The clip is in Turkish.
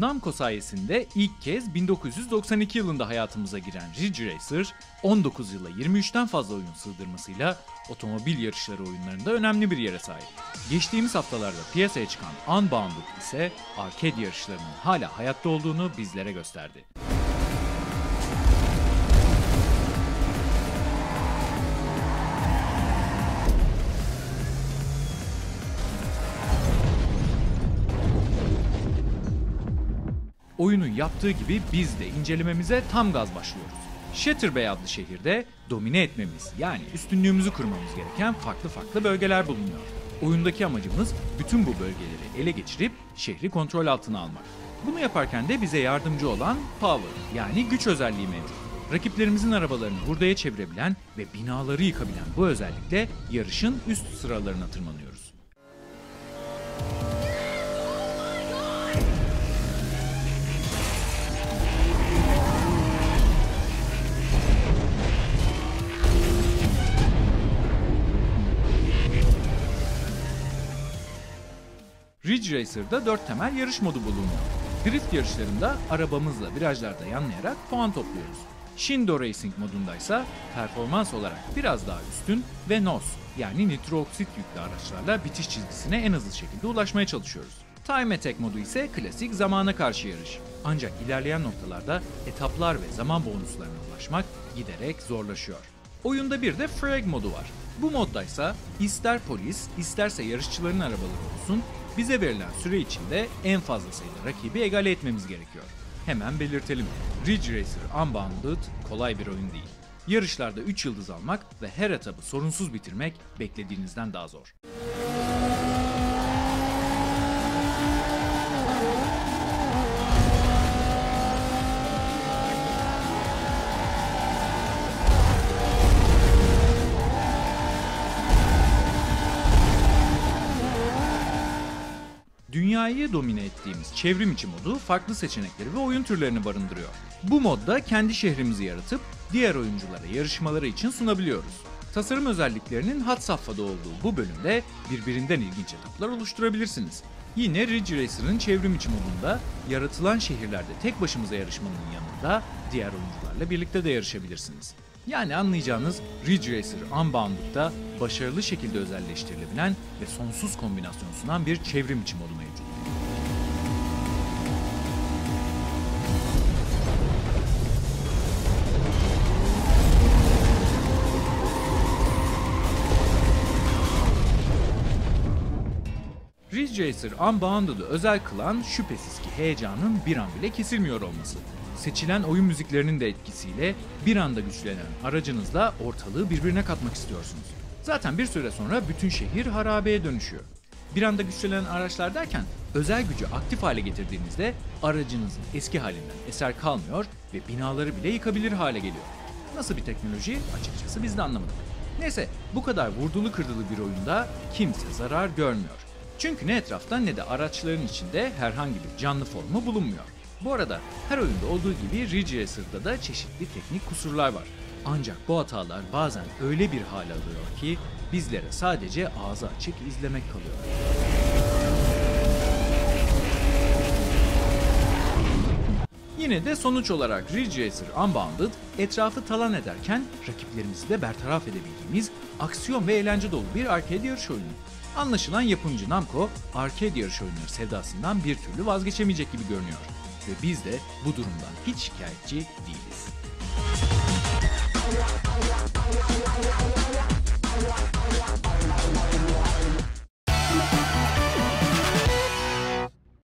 Namco sayesinde ilk kez 1992 yılında hayatımıza giren Ridge Racer, 19 yıla 23'ten fazla oyun sığdırmasıyla otomobil yarışları oyunlarında önemli bir yere sahip. Geçtiğimiz haftalarda piyasaya çıkan Unbounded ise arcade yarışlarının hala hayatta olduğunu bizlere gösterdi. Oyunun yaptığı gibi biz de incelememize tam gaz başlıyoruz. Shatterbay adlı şehirde domine etmemiz yani üstünlüğümüzü kurmamız gereken farklı farklı bölgeler bulunuyor. Oyundaki amacımız bütün bu bölgeleri ele geçirip şehri kontrol altına almak. Bunu yaparken de bize yardımcı olan Power yani güç özelliği mevcut. Rakiplerimizin arabalarını hurdaya çevirebilen ve binaları yıkabilen bu özellikle yarışın üst sıralarına tırmanıyoruz. Ridge Racer'da 4 temel yarış modu bulunuyor. Drift yarışlarında arabamızla virajlarda yanlayarak puan topluyoruz. Shindo Racing modundaysa performans olarak biraz daha üstün ve NOS yani nitrooksit yüklü araçlarla bitiş çizgisine en hızlı şekilde ulaşmaya çalışıyoruz. Time Attack modu ise klasik zamana karşı yarış. Ancak ilerleyen noktalarda etaplar ve zaman bonuslarına ulaşmak giderek zorlaşıyor. Oyunda bir de Frag modu var. Bu moddaysa ister polis isterse yarışçıların arabaları olsun bize verilen süre içinde en fazla sayıda rakibi egale etmemiz gerekiyor. Hemen belirtelim. Ridge Racer Unbounded kolay bir oyun değil. Yarışlarda 3 yıldız almak ve her etabı sorunsuz bitirmek beklediğinizden daha zor. Dünyayı domine ettiğimiz çevrim içi modu farklı seçenekleri ve oyun türlerini barındırıyor. Bu modda kendi şehrimizi yaratıp diğer oyunculara yarışmaları için sunabiliyoruz. Tasarım özelliklerinin had safhada olduğu bu bölümde birbirinden ilginç etaplar oluşturabilirsiniz. Yine Ridge Racer'ın çevrim içi modunda yaratılan şehirlerde tek başımıza yarışmanın yanında diğer oyuncularla birlikte de yarışabilirsiniz. Yani anlayacağınız Ridge Racer Unbounded'da başarılı şekilde özelleştirilebilen ve sonsuz kombinasyon sunan bir çevrim içi modu mevcut. Ridge Racer Unbounded'ı özel kılan şüphesiz ki heyecanın bir an bile kesilmiyor olması. Seçilen oyun müziklerinin de etkisiyle bir anda güçlenen aracınızla ortalığı birbirine katmak istiyorsunuz. Zaten bir süre sonra bütün şehir harabeye dönüşüyor. Bir anda güçlenen araçlar derken özel gücü aktif hale getirdiğinizde aracınızın eski halinden eser kalmıyor ve binaları bile yıkabilir hale geliyor. Nasıl bir teknoloji açıkçası biz de anlamadık. Neyse bu kadar vurdulu kırdılı bir oyunda kimse zarar görmüyor. Çünkü ne etrafta ne de araçların içinde herhangi bir canlı formu bulunmuyor. Bu arada her oyunda olduğu gibi Ridge Racer'da da çeşitli teknik kusurlar var. Ancak bu hatalar bazen öyle bir hal alıyor ki bizlere sadece ağzı açık izlemek kalıyor. Yine de sonuç olarak Ridge Racer Unbounded etrafı talan ederken rakiplerimizi de bertaraf edebildiğimiz aksiyon ve eğlence dolu bir arcade yarış oyunu. Anlaşılan yapımcı Namco arcade yarış oyunları sevdasından bir türlü vazgeçemeyecek gibi görünüyor. Ve biz de bu durumdan hiç şikayetçi değiliz.